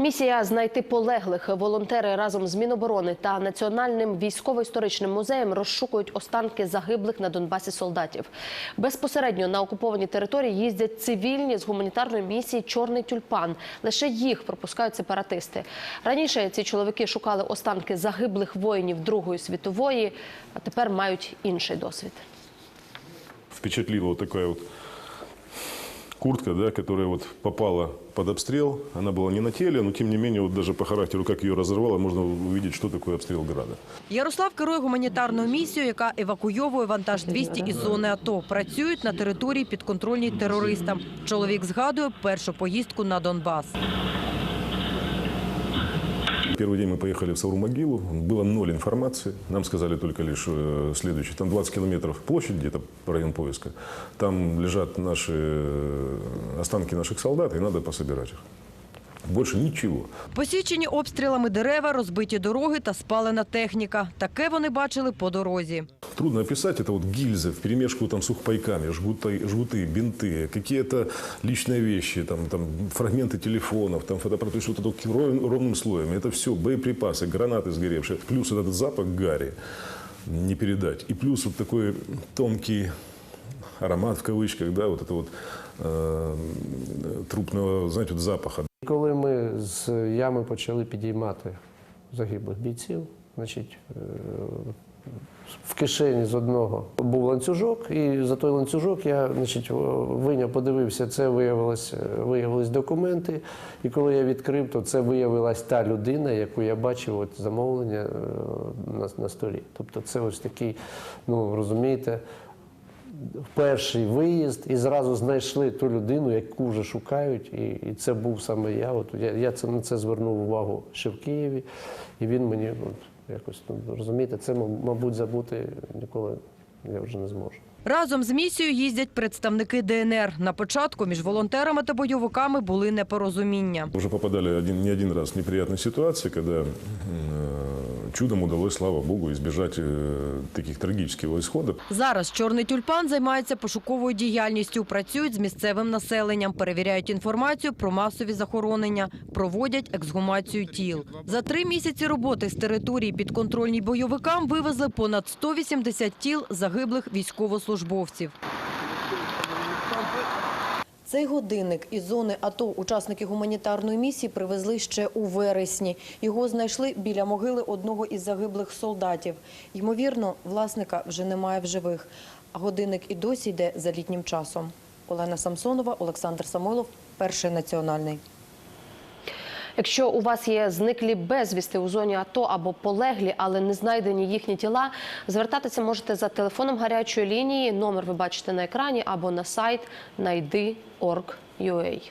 Місія знайти полеглих волонтери разом з Міноборони та Національним військово-історичним музеєм розшукують останки загиблих на Донбасі солдатів. Безпосередньо на окуповані території їздять цивільні з гуманітарної місії Чорний тюльпан. Лише їх пропускають сепаратисти. Раніше ці чоловіки шукали останки загиблих воїнів Другої світової, а тепер мають інший досвід. впечатлила вот такая вот куртка, да, которая вот попала под обстрел. Она была не на теле, но тем не менее, вот даже по характеру, как ее разорвало, можно увидеть, что такое обстрел града. Ярослав керує гуманітарною місією, яка евакуйовує вантаж 200 із зони АТО. Працюють на території підконтрольній терористам. Чоловік згадує першу поїздку на Донбас Первый день мы поехали в Сауру-могилу, было ноль информации. Нам сказали только лишь э, следующее. Там 20 километров площадь где-то, район поиска. Там лежат наши э, останки наших солдат, и надо пособирать их. Больше ничего. Посічені обстрілами дерева, розбиті дороги та спалена техніка. Таке вони бачили по дорозі. Трудно описать, это вот гильзы в перемешку там сухпайками, жгуты, жгуты бинты, какие-то личные вещи, там, там фрагменты телефонов, там фотоаппараты, то есть вот это вот ров- ровным слоем. Это все боеприпасы, гранаты сгоревшие, плюс вот этот запах гари не передать. И плюс вот такой тонкий аромат в кавычках, да, вот это вот э, трупного, знаете, вот запаха. Коли ми з ями почали підіймати загиблих бійців, значить, е, в кишені з одного був ланцюжок, і за той ланцюжок я значить, виняв, подивився, це виявилось, виявились документи. І коли я відкрив, то це виявилась та людина, яку я бачив от, замовлення е, на, на столі. Тобто це ось такий, ну розумієте, перший виїзд і зразу знайшли ту людину, яку вже шукають. І, і це був саме я. От я, я це на це звернув увагу ще в Києві, і він мені от, якось ну, розумієте, це мабуть забути ніколи я вже не зможу. Разом з місією їздять представники ДНР. На початку між волонтерами та бойовиками були непорозуміння. Уже попадали один, не один раз в неприятные ситуации, когда м, э, чудом удалось, слава богу, избежать э, таких трагических исходов. Зараз чорний тюльпан займається пошуковою діяльністю. Працюють з місцевим населенням, перевіряють інформацію про масові захоронення, проводять ексгумацію тіл. За три місяці роботи з території підконтрольній бойовикам вивезли понад 180 тіл загиблих військовослужбовців. Цей годинник із зони АТО учасники гуманітарної місії привезли ще у вересні. Його знайшли біля могили одного із загиблих солдатів. Ймовірно, власника вже немає в живих. А годинник і досі йде за літнім часом. Олена Самсонова, Олександр Самойлов, перший національний. Якщо у вас є зниклі безвісти у зоні АТО або полеглі, але не знайдені їхні тіла, звертатися можете за телефоном гарячої лінії. Номер ви бачите на екрані або на сайт найди.org.ua.